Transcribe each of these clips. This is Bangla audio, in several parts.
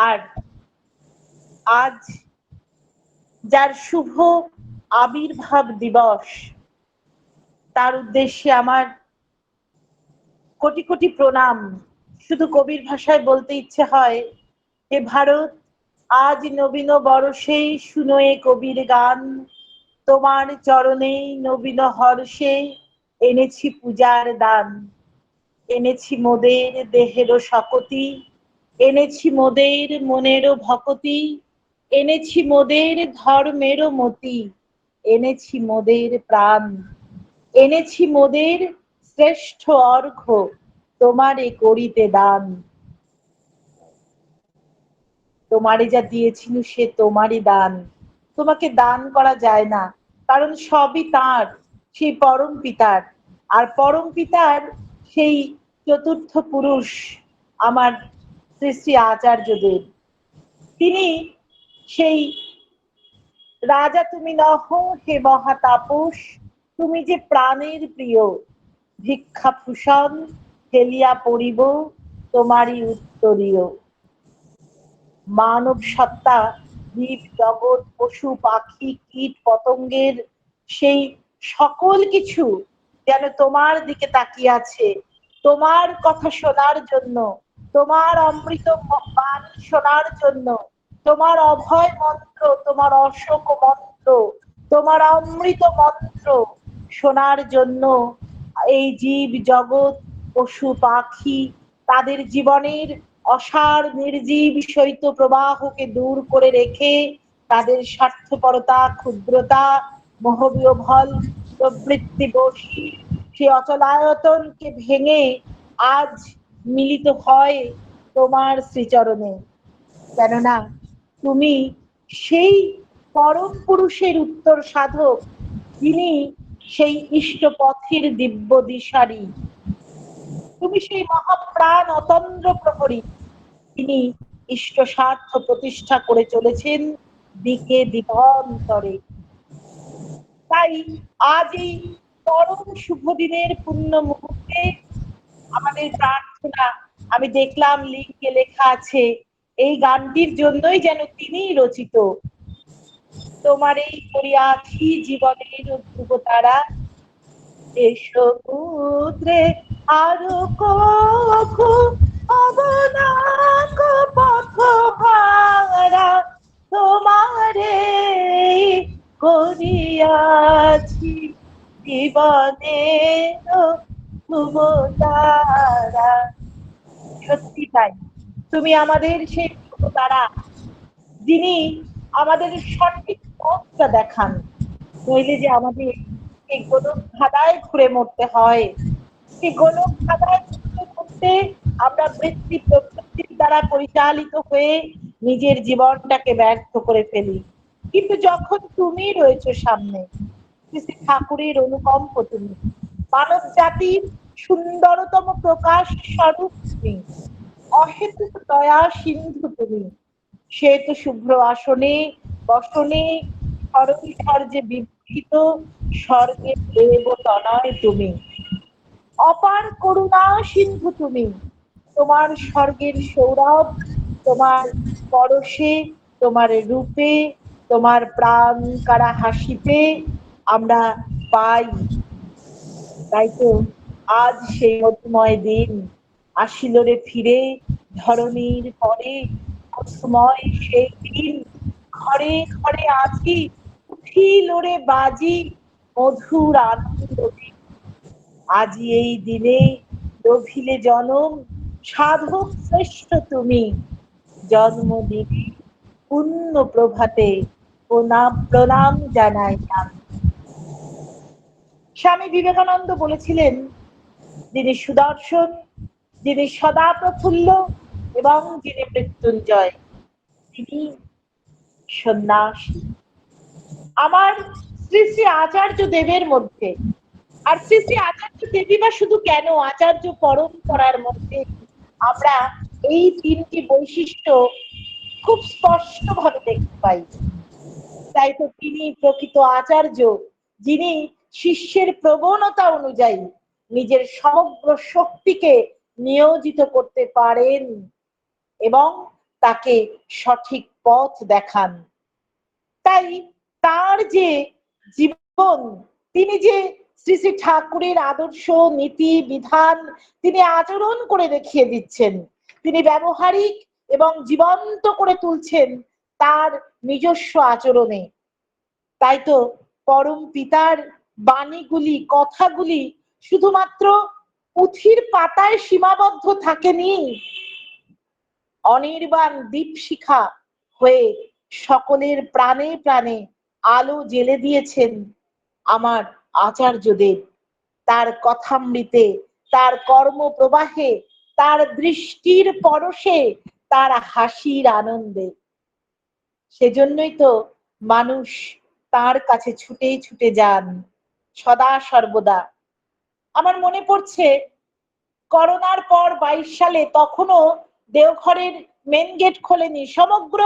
আর আজ যার শুভ আবির্ভাব দিবস, তার উদ্দেশ্যে আমার কোটি কোটি প্রণাম। শুধু কবির ভাষায় বলতে ইচ্ছে হয়, হে ভারত, আজ নবীন বরসে শুনোয়ে কবির গান। তোমার চরণে নবীন হর্ষে এনেছি পূজার দান। এনেছি মোদের দেহেরও শকতি। এনেছি মোদের মনেরও ভকতি, এনেছি মোদের ধর্মেরও মতি, এনেছি মোদের প্রাণ, এনেছি মোদের শ্রেষ্ঠ অর্ঘ তোমারে করিতে দান। তোমারে যা দিয়েছিল সে তোমারই দান। তোমাকে দান করা যায় না, কারণ সবই তার সেই পরম পিতার। আর পরম পিতার সেই চতুর্থ পুরুষ আমার শ্রী শ্রী আচার্যদেব তিনি সেই রাজা তুমি নহ, হে মহাতাপস তুমি যে প্রাণের প্রিয়, ভিক্ষা ভূষণ ফেলিয়া পড়িব তোমারই উত্তরীয়। মানব সত্তা, জীব, জগৎ, পশু, পাখি, কীট, পতঙ্গের সেই সকল কিছু যেন তোমার দিকে তাকিয়ে আছে, তোমার কথা শোনার জন্য তোমার অমৃত বাণী শোনার জন্য, তোমার অভয় মন্ত্র, তোমার অশোক মন্ত্র, তোমার অমৃত মন্ত্র শোনার জন্য এই জীব জগৎ, পশু পাখি তাদের জীবনের অসার নির্জীব শৈত প্রবাহকে দূর করে রেখে তাদের স্বার্থপরতা, ক্ষুদ্রতা, মোহবীয় ভল প্রবৃত্তি বসি সে অচলায়তনকে ভেঙে আজ মিলিত হয় তোমার শ্রীচরণে। কেননা তুমি সেই পরম পুরুষের উত্তর সাধক, যিনি সেই ইষ্ট পথের দিব্য দিশারি। তুমি সেই মহাপ্রাণ অতন্দ্র প্রহরী তিনি ইষ্ট স্বার্থ প্রতিষ্ঠা করে চলেছেন দিকে দিগন্তরে। তাই আজ এই পরম শুভ দিনের পূর্ণ মুহূর্তে আমাদের প্রার্থনা, আমি দেখলাম লিঙ্কে লেখা আছে, এই গানটির জন্যই যেন তিনি রচিত। তোমার এই করিয়াছি জীবনের ধ্রুব তারা এসো পুত্রে, আরও কখু অবনাক পথ ভাড়া তোমারে করিয়াছি জীবনের তারা সত্যি তাই। তুমি আমাদের সেই তারা যিনি আমাদের সঠিক পথটা দেখান। নইলে যে আমাদের এই গোলক ধাঁধায় ঘুরে মরতে হয়। এই গোলক ঘুরে মরতে আমরা বৃত্তি প্রবৃত্তির দ্বারা পরিচালিত হয়ে নিজের জীবনটাকে ব্যর্থ করে ফেলি। কিন্তু যখন তুমি রয়েছো সামনে ঠাকুরের অনুকম্প তুমি মানব জাতির সুন্দরতম প্রকাশ স্বরূপ তুমি অহেতুক দয়া সিন্ধু তুমি। শ্বেত শুভ্র আসনে, বসনে যে বিভূষিত স্বর্গের দেব তনয় তুমি। অপার করুণা সিন্ধু তুমি। তোমার স্বর্গের সৌরভ, তোমার পরশে, তোমার রূপে, তোমার প্রাণ কারা হাসিতে আমরা পাই। তাই তো আজ সেই মধুময় দিন আসিল রে ফিরে, ধরণীর পরে। মধুময় সেই দিন ঘরে ঘরে আছি উঠিল রে বাজি মধুর আনন্দ। আজি এই দিনে রভিলে জনম, সাধক শ্রেষ্ঠ তুমি। জন্মদিনে পুণ্য প্রভাতে, প্রণাম প্রণাম জানাই স্বামী বিবেকানন্দ বলেছিলেন যিনি সুদর্শন, যিনি সদা প্রফুল্ল এবং যিনি মৃত্যুঞ্জয়, তিনি সন্ন্যাসী। আমার শ্রী শ্রী আচার্য দেবের মধ্যে, আর শ্রী শ্রী আচার্য দেবী বা শুধু কেন আচার্য পরম্পরার মধ্যে আমরা এই তিনটি বৈশিষ্ট্য খুব স্পষ্ট ভাবে দেখতে পাই। তাই তো তিনি প্রকৃত আচার্য, যিনি শিষ্যের প্রবণতা অনুযায়ী নিজের সমগ্র শক্তিকে নিয়োজিত করতে পারেন এবং তাকে সঠিক পথ দেখান। তাই তার যে জীবন, তিনি যে শ্রী শ্রী ঠাকুরের আদর্শ, নীতি, বিধান তিনি আচরণ করে দেখিয়ে দিচ্ছেন, তিনি ব্যবহারিক এবং জীবন্ত করে তুলছেন তার নিজস্ব আচরণে। তাই তো পরম পিতার বাণীগুলি, কথাগুলি শুধুমাত্র পুঁথির পাতায় সীমাবদ্ধ থাকেনি। অনির্বাণ দীপশিখা হয়ে সকলের প্রাণে প্রাণে আলো জেলে দিয়েছেন আমার আচার্যদেব। তার কথামৃতে, তার কর্মপ্রবাহে, তার দৃষ্টির পরশে, তার হাসির আনন্দে। সেজন্যই তো মানুষ তার কাছে ছুটে ছুটে যান। সদা সর্বদা আমার মনে পড়ছে, করোনার পর বাইশ সালে তখনও দেওঘরের মেন গেট খোলেনি, সমগ্র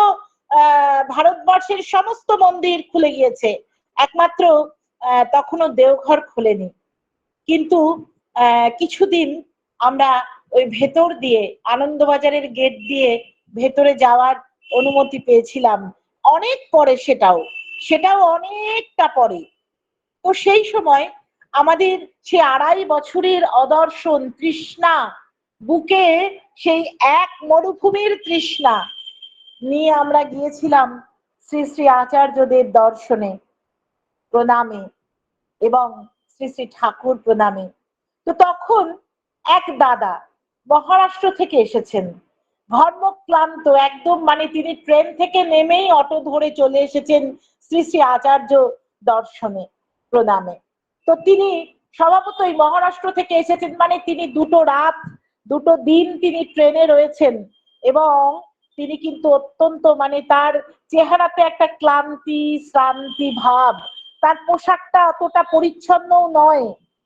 ভারতবর্ষের সমস্ত মন্দির খুলে গিয়েছে। একমাত্র তখনও দেওঘর খোলেনি। কিন্তু কিছুদিন আমরা ওই ভেতর দিয়ে, আনন্দবাজারের গেট দিয়ে ভেতরে যাওয়ার অনুমতি পেয়েছিলাম। অনেক পরে সেটাও সেটাও অনেকটা পরে। তো সেই সময় আমাদের সে আড়াই বছরের অদর্শন তৃষ্ণা, বুকে সেই এক মরুভূমির তৃষ্ণা। নিয়ে আমরা গিয়েছিলাম শ্রী শ্রী আচার্যদের দর্শনে, প্রণামে এবং শ্রী শ্রী ঠাকুর প্রণামে। তো তখন এক দাদা মহারাষ্ট্র থেকে এসেছেন। ধর্মক্লান্ত একদম মানে তিনি ট্রেন থেকে নেমেই অটো ধরে চলে এসেছেন শ্রী শ্রী আচার্য দর্শনে, প্রণামে। তো তিনি স্বভাবতই মহারাষ্ট্র থেকে এসেছেন মানে তিনি দুটো রাত, দুটো দিন তিনি ট্রেনে রয়েছেন এবং তিনি কিন্তু অত্যন্ত মানে তার চেহারাতে একটা ক্লান্তি, শ্রান্তি ভাব। তার পোশাকটা অতটা পরিচ্ছন্নও নয়।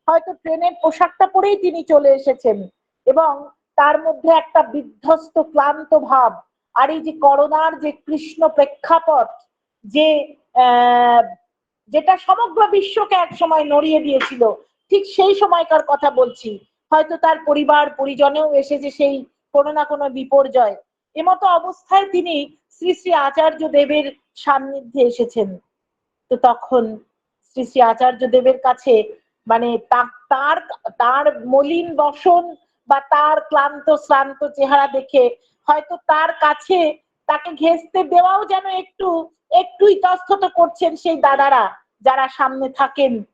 হয়তো ট্রেনের পোশাকটা পরেই তিনি চলে এসেছেন এবং তার মধ্যে একটা বিধ্বস্ত, ক্লান্ত ভাব। আর এই যে করোনার যে কৃষ্ণ প্রেক্ষাপট, যে যেটা সমগ্র বিশ্বকে এক সময় নড়িয়ে দিয়েছিল, ঠিক সেই সময়কার কথা বলছি। হয়তো তার পরিবার, পরিজনেও এসেছে সেই কোনো না কোনো বিপর্যয়। এমতো অবস্থায় তিনি শ্রী শ্রী আচার্য দেবের সান্নিধ্যে এসেছেন। তো তখন শ্রী শ্রী আচার্য দেবের কাছে মানে তার তার মলিন বসন বা তার ক্লান্ত, শ্রান্ত চেহারা দেখে হয়তো তার কাছে তাকে ঘেঁচতে দেওয়াও যেন একটু একটু ইতস্তত করছেন সেই দাদারা যারা সামনে থাকেন।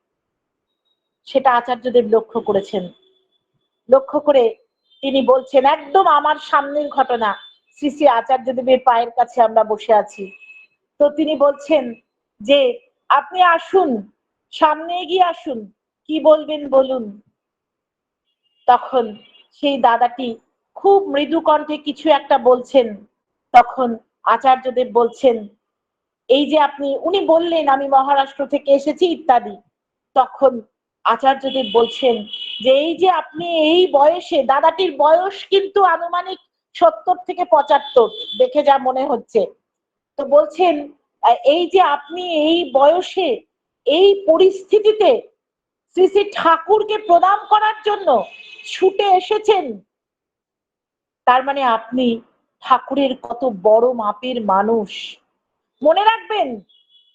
সেটা আচার্যদেব লক্ষ্য করেছেন। লক্ষ্য করে তিনি বলছেন, একদম আমার সামনের ঘটনা। শ্রী শ্রী আচার্যদেবের পায়ের কাছে আমরা বসে আছি। তো তিনি বলছেন যে, আপনি আসুন, সামনে এগিয়ে আসুন। কি বলবেন বলুন। তখন সেই দাদাটি খুব মৃদু কণ্ঠে কিছু একটা বলছেন। তখন আচার্যদেব বলছেন, এই যে আপনি, উনি বললেন আমি মহারাষ্ট্র থেকে এসেছি ইত্যাদি। তখন আচার্যদেব বলছেন, যে এই যে আপনি এই বয়সে, দাদাটির বয়স কিন্তু আনুমানিক সত্তর থেকে পঁচাত্তর, দেখে যা মনে হচ্ছে। তো বলছেন, এই যে আপনি এই বয়সে, এই পরিস্থিতিতে শ্রী শ্রী ঠাকুরকে প্রণাম করার জন্য ছুটে এসেছেন, তার মানে আপনি ঠাকুরের কত বড় মাপের মানুষ। মনে রাখবেন,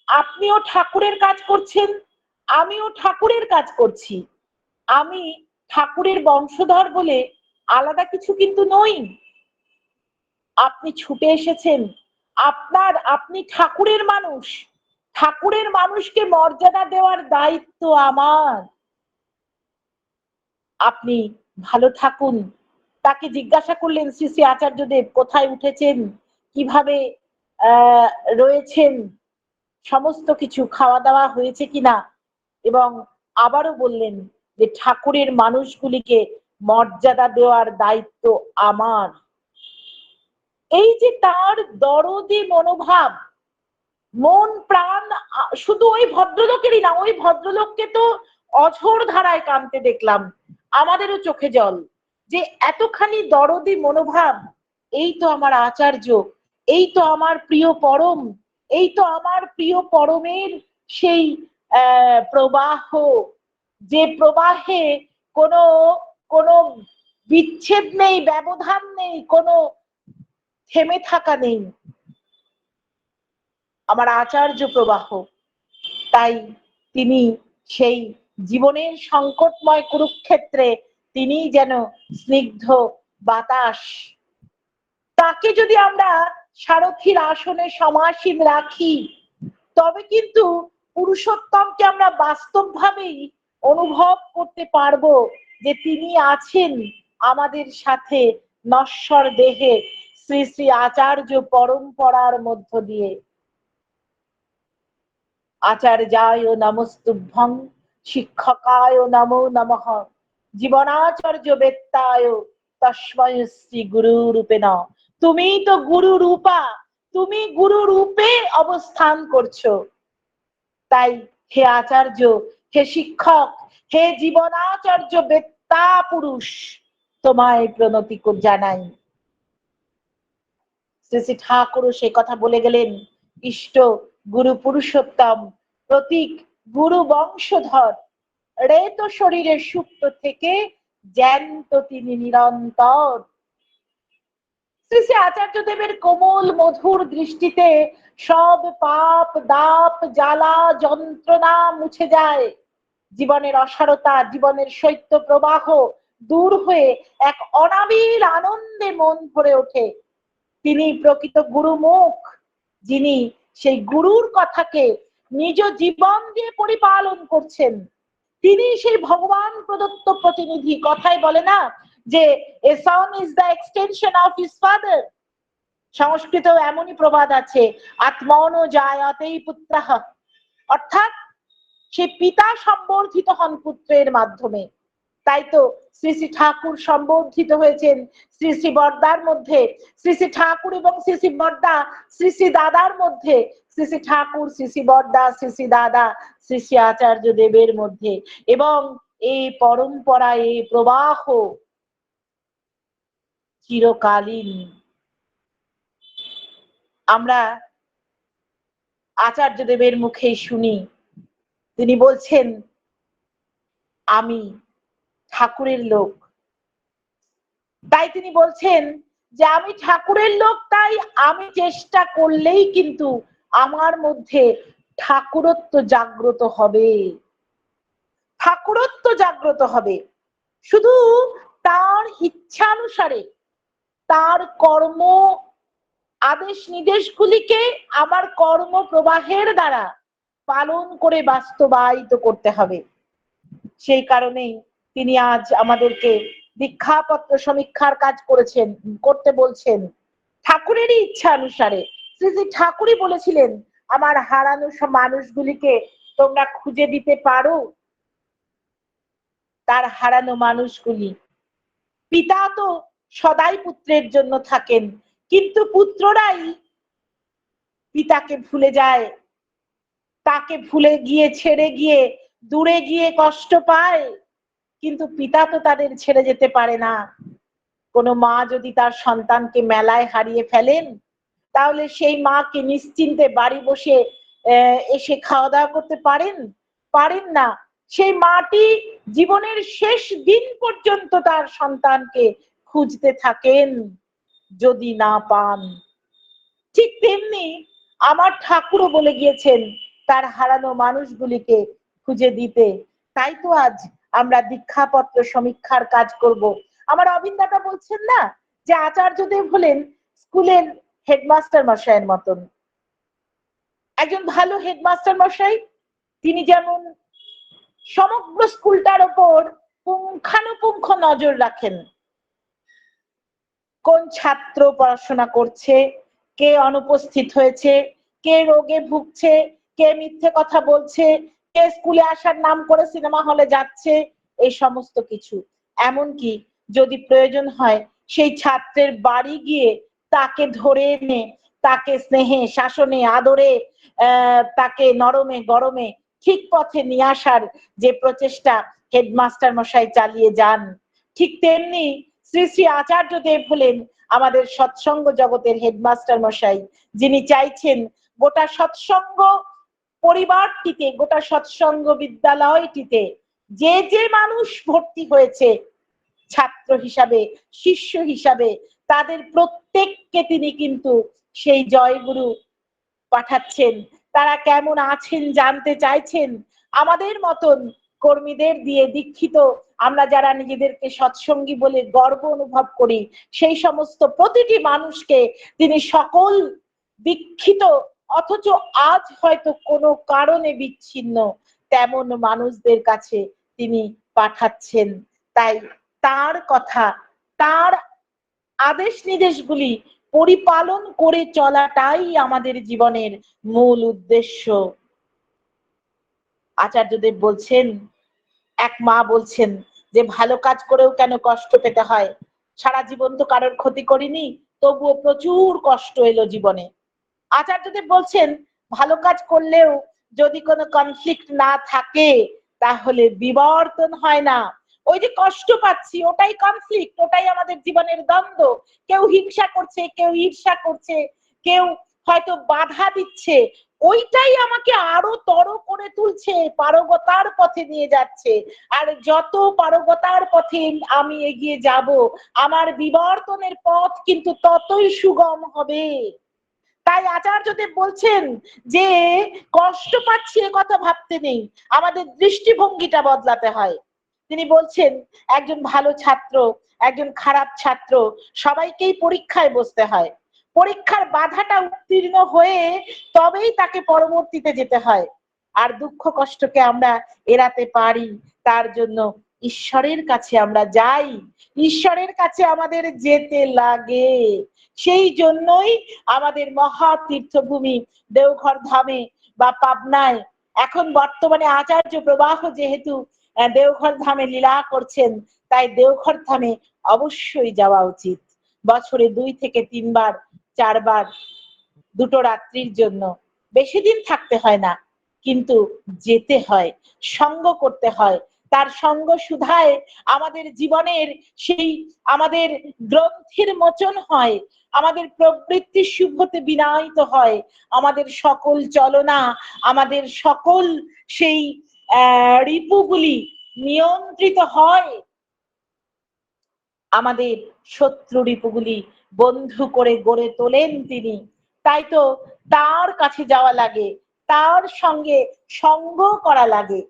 আপনিও ঠাকুরের কাজ করছেন, আমিও ঠাকুরের কাজ করছি। আমি ঠাকুরের বংশধর বলে আলাদা কিছু কিন্তু নই। আপনি ছুটে এসেছেন, আপনার, আপনি ঠাকুরের মানুষ। ঠাকুরের মানুষকে মর্যাদা দেওয়ার দায়িত্ব আমার। আপনি ভালো থাকুন। তাকে জিজ্ঞাসা করলেন শ্রী শ্রী আচার্যদেব, কোথায় উঠেছেন? কীভাবে রয়েছেন? সমস্ত কিছু খাওয়া দাওয়া হয়েছে কিনা? এবং আবারও বললেন যে, ঠাকুরের মানুষগুলিকে মর্যাদা দেওয়ার দায়িত্ব আমার। এই যে তার দরদি মনোভাব, মন, প্রাণ শুধু ওই ভদ্রলোকেরই না, ওই ভদ্রলোককে তো অঝোর ধারায় কানতে দেখলাম। আমাদেরও চোখে জল। যে এতখানি দরদি মনোভাব, এই তো আমার আচার্য, এই তো আমার প্রিয় পরম, এই তো আমার প্রিয় পরমের সেই প্রবাহ, যে প্রবাহে কোনো কোনো বিচ্ছেদ নেই, ব্যবধান নেই, কোনো থেমে থাকা নেই। আমার আচার্য প্রবাহ, তাই তিনি সেই জীবনের সংকটময় কুরুক্ষেত্রে তিনি যেন স্নিগ্ধ বাতাস। তাকে যদি আমরা সারথীর আসনে সমাসীন রাখি, তবে কিন্তু পুরুষোত্তমকে আমরা বাস্তবভাবেই অনুভব করতে পারব যে তিনি আছেন আমাদের সাথে নশ্বর দেহে শ্রী শ্রী আচার্য পরম্পরার মধ্য দিয়ে। আচার্যায় নমস্তুভ্যং, শিক্ষকায় নমো নমঃ। জীবনাচার্য বেত্তায় তস্ময় শ্রী গুরু রূপে ন তুমি তো গুরু রূপা তুমি গুরু রূপে অবস্থান করছ। তাই হে আচার্য, হে শিক্ষক, হে জীবনাচার্য বেত্তা পুরুষ, তোমায় প্রণতি জানাই। শ্রী শ্রী ঠাকুর সে কথা বলে গেলেন, ইষ্ট গুরু পুরুষোত্তম প্রতীক গুরু বংশধর রেত শরীরের সুপ্ত থেকে জ্যান্ত তিনি নিরন্তর। শ্রী শ্রী আচার্য দেবের কোমল মধুর দৃষ্টিতে সব পাপ, দাপ, জ্বালা, যন্ত্রণা মুছে যায়। জীবনের অসারতা, জীবনের শৈত্য প্রবাহ দূর হয়ে এক অনাবিল আনন্দে মন ভরে ওঠে। তিনি প্রকৃত গুরুমুখ, যিনি সেই গুরুর কথাকে নিজ জীবন দিয়ে পরিপালন করছেন। তিনি সেই ভগবান প্রদত্ত প্রতিনিধি। কথাই বলে না যে a son is the extension of his father Sanskrit এমনই প্রবাদ আছে আত্মন জায়াতেই পুত্রাহ অর্থাৎ সে পিতা সম্বর্ধিত হন পুত্রের মাধ্যমে। তাই তো শ্রী শ্রী ঠাকুর সম্বর্ধিত হয়েছেন শ্রী শ্রী বর্দার মধ্যে। শ্রী শ্রী ঠাকুর এবং শ্রী শ্রী বর্দা শ্রী শ্রী দাদার মধ্যে শ্রী ঠাকুর, শ্রী শ্রী বর্দা শ্রী শ্রী দাদা, শ্রী শ্রী আচার্য দেবের মধ্যে। এবং এই পরম্পরা, এই প্রবাহ চিরকালীন। আমরা আচার্য দেবের মুখে শুনি। তিনি বলছেন, আমি ঠাকুরের লোক। তাই তিনি বলছেন যে, আমি ঠাকুরের লোক, তাই আমি চেষ্টা করলেই কিন্তু আমার মধ্যে ঠাকুরত্ব জাগ্রত হবে। ঠাকুরত্ব জাগ্রত হবে। শুধু তার ইচ্ছানুসারে, তার কর্ম আদেশ নির্দেশগুলিকে আমার কর্ম প্রবাহের দ্বারা পালন করে বাস্তবায়িত করতে হবে। সেই কারণেই তিনি আজ আমাদেরকে দীক্ষাপত্র সমীক্ষার কাজ করেছেন, করতে বলছেন। ঠাকুরেরই ইচ্ছা অনুসারে শ্রী শ্রী ঠাকুরই বলেছিলেন, আমার হারানো সব মানুষগুলিকে তোমরা খুঁজে দিতে পারো? তার হারানো মানুষগুলি। পিতা তো সদাই পুত্রের জন্য থাকেন, কিন্তু পুত্ররাই পিতাকে ভুলে যায়। তাকে ভুলে গিয়ে, ছেড়ে গিয়ে, দূরে গিয়ে কষ্ট পায়, কিন্তু পিতা তো তাদের ছেড়ে যেতে পারে না। কোনো মা যদি তার সন্তানকে মেলায় হারিয়ে ফেলেন তাহলে সেই মাকে নিশ্চিন্তে বাড়ি বসে এসে খাওয়া দাওয়া করতে পারেন? পারেন না। সেই মাটি জীবনের শেষ দিন পর্যন্ত তার সন্তানকে খুঁজতে থাকেন, যদি না পান। ঠিক তেমনি আমার ঠাকুরও বলে গিয়েছেন, তার হারানো মানুষগুলিকে খুঁজে দিতে। তাই তো আজ আমরা দীক্ষাপত্র সমীক্ষার কাজ করব। আমার অবিন্দাটা বলছেন না যে আচার্যদেব হলেন স্কুলের হেডমাস্টার মশাইয়ের মতন। একজন ভালো হেডমাস্টার মশাই, তিনি যেমন সমগ্র স্কুলটার ওপর পুঙ্খানুপুঙ্খ নজর রাখেন, কোন ছাত্র পড়াশোনা করছে, কে অনুপস্থিত হয়েছে, কে রোগে ভুগছে, কে মিথ্যে কথা বলছে, কে স্কুলে আসার নাম করে সিনেমা হলে যাচ্ছে, এই সমস্ত কিছু। এমনকি যদি প্রয়োজন হয়, সেই ছাত্রের বাড়ি গিয়ে তাকে ধরে এনে তাকে স্নেহে, শাসনে, আদরে তাকে নরমে, গরমে ঠিক পথে নিয়ে আসার যে প্রচেষ্টা হেডমাস্টার মশাই চালিয়ে যান। ঠিক তেমনি শ্রী শ্রী আচার্য দেব হলেন আমাদের সৎসঙ্গ জগতের হেডমাস্টার মশাই, যিনি চাইছেন গোটা সৎসঙ্গ পরিবারটিতে, গোটা সৎসঙ্গ বিদ্যালয়টিতে যে যে মানুষ ভর্তি হয়েছে, ছাত্র হিসাবে, শিষ্য হিসাবে তাদের প্রত্যেককে তিনি কিন্তু সেই জয়গুরু পাঠাচ্ছেন। তারা কেমন আছেন জানতে চাইছেন? আমাদের মতন কর্মীদের দিয়ে দীক্ষিত, আমরা যারা নিজেদেরকে সৎসঙ্গী বলে গর্ব অনুভব করি, সেই সমস্ত প্রতিটি মানুষকে তিনি সকল দীক্ষিত, অথচ আজ হয়তো কোনো কারণে বিচ্ছিন্ন তেমন মানুষদের কাছে তিনি পাঠাচ্ছেন। তাই তার কথা, তার আদেশ নির্দেশগুলি পরিপালন করে চলাটাই আমাদের জীবনের মূল উদ্দেশ্য। আচার্যদেব বলছেন, এক মা বলছেন যে, ভালো কাজ করেও কেন কষ্ট পেতে হয়? সারা জীবন তো কারোর ক্ষতি করিনি, তবুও প্রচুর কষ্ট এলো জীবনে। আচার্যদেব বলছেন, ভালো কাজ করলেও যদি কোনো কনফ্লিক্ট না থাকে, তাহলে বিবর্তন হয় না। ওই যে কষ্ট পাচ্ছি, ওটাই কনফ্লিক্ট ওটাই আমাদের জীবনের দ্বন্দ্ব। কেউ হিংসা করছে, কেউ ঈর্ষা করছে, কেউ হয়তো বাধা দিচ্ছে। ওইটাই আমাকে আরও তর করে তুলছে, পারগতার পথে নিয়ে যাচ্ছে। আর যত পারগতার পথে আমি এগিয়ে যাব, আমার বিবর্তনের পথ কিন্তু ততই সুগম হবে। তাই আচার্যদেব বলছেন যে, কষ্ট পাচ্ছি এ কথা ভাবতে নেই। আমাদের দৃষ্টিভঙ্গিটা বদলাতে হয়। তিনি বলছেন, একজন ভালো ছাত্র, একজন খারাপ ছাত্র, সবাইকেই পরীক্ষায় বসতে হয়। পরীক্ষার বাধাটা উত্তীর্ণ হয়ে তবেই তাকে পরবর্তীতে যেতে হয়। আর দুঃখ কষ্টকে আমরা এড়াতে পারি। তার জন্য ঈশ্বরের কাছে আমরা যাই। ঈশ্বরের কাছে আমাদের যেতে লাগে। সেই জন্যই আমাদের মহা তীর্থভূমি দেওঘর ধামে বা পাবনায়। এখন বর্তমানে আচার্য প্রবাহ যেহেতু দেওঘর ধামে লীলা করছেন, তাই দেওঘর ধামে অবশ্যই যাওয়া উচিত। বছরে দুই থেকে তিনবার, চারবার দুটো রাত্রির জন্য। বেশি দিন থাকতে হয় না, কিন্তু যেতে হয়, সঙ্গ করতে হয়। তার সঙ্গ সুধায় আমাদের জীবনের সেই আমাদের গ্রন্থির মোচন হয়, আমাদের প্রবৃত্তি শুভতে বিনায়িত হয়, আমাদের সকল চলনা, আমাদের সকল সেই রিপুগুলি নিয়ন্ত্রিত হয়। আমাদের শত্রু রিপুগুলি বন্ধু করে গড়ে তোলেন তিনি। তাই তো তার কাছে যাওয়া লাগে, তার সঙ্গে সঙ্গ করা লাগে।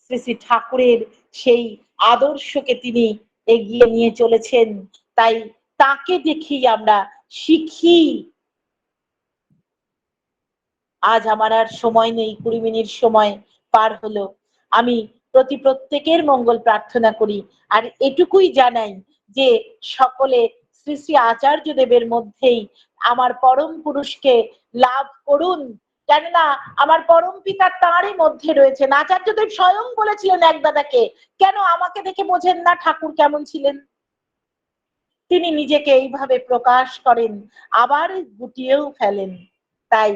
শ্রী শ্রী ঠাকুরের সেই আদর্শকে তিনি এগিয়ে নিয়ে চলেছেন। তাই তাকে দেখি আমরা শিখি। আজ আমার আর সময় নেই, কুড়ি মিনিট সময়। পার হলো। আমি প্রতি প্রত্যেকের মঙ্গল প্রার্থনা করি আর এটুকুই জানাই যে সকলে শ্রী শ্রী আচার্য দেবের মধ্যেই আমার পরম পুরুষকে লাভ করুন। কেননা আমার পরম পিতা তাঁরই মধ্যে রয়েছেন। আচার্যদেব স্বয়ং বলেছিলেন এক দাদাকে কেন আমাকে দেখে বোঝেন না ঠাকুর কেমন ছিলেন? তিনি নিজেকে এইভাবে প্রকাশ করেন, আবার গুটিয়েও ফেলেন। তাই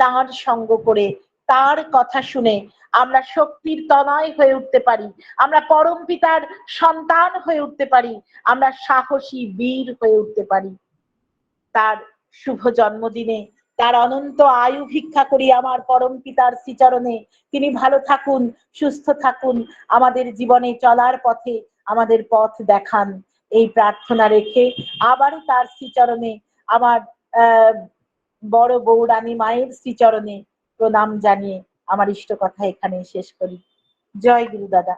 তার সঙ্গ করে তার কথা শুনে আমরা শক্তির তনয় হয়ে উঠতে পারি। আমরা পরম পিতার সন্তান হয়ে উঠতে পারি। আমরা সাহসী বীর হয়ে উঠতে পারি। তার শুভ জন্মদিনে, তার অনন্ত আয়ু ভিক্ষা করি আমার পরম পিতার শ্রীচরণে। তিনি ভালো থাকুন, সুস্থ থাকুন, আমাদের জীবনে চলার পথে আমাদের পথ দেখান। এই প্রার্থনা রেখে আবারও তার শ্রীচরণে, আমার, আহ, বড় বৌরানী মায়ের শ্রীচরণে প্রণাম জানিয়ে আমার ইষ্ট কথা এখানে শেষ করি। জয় গুরু দাদা।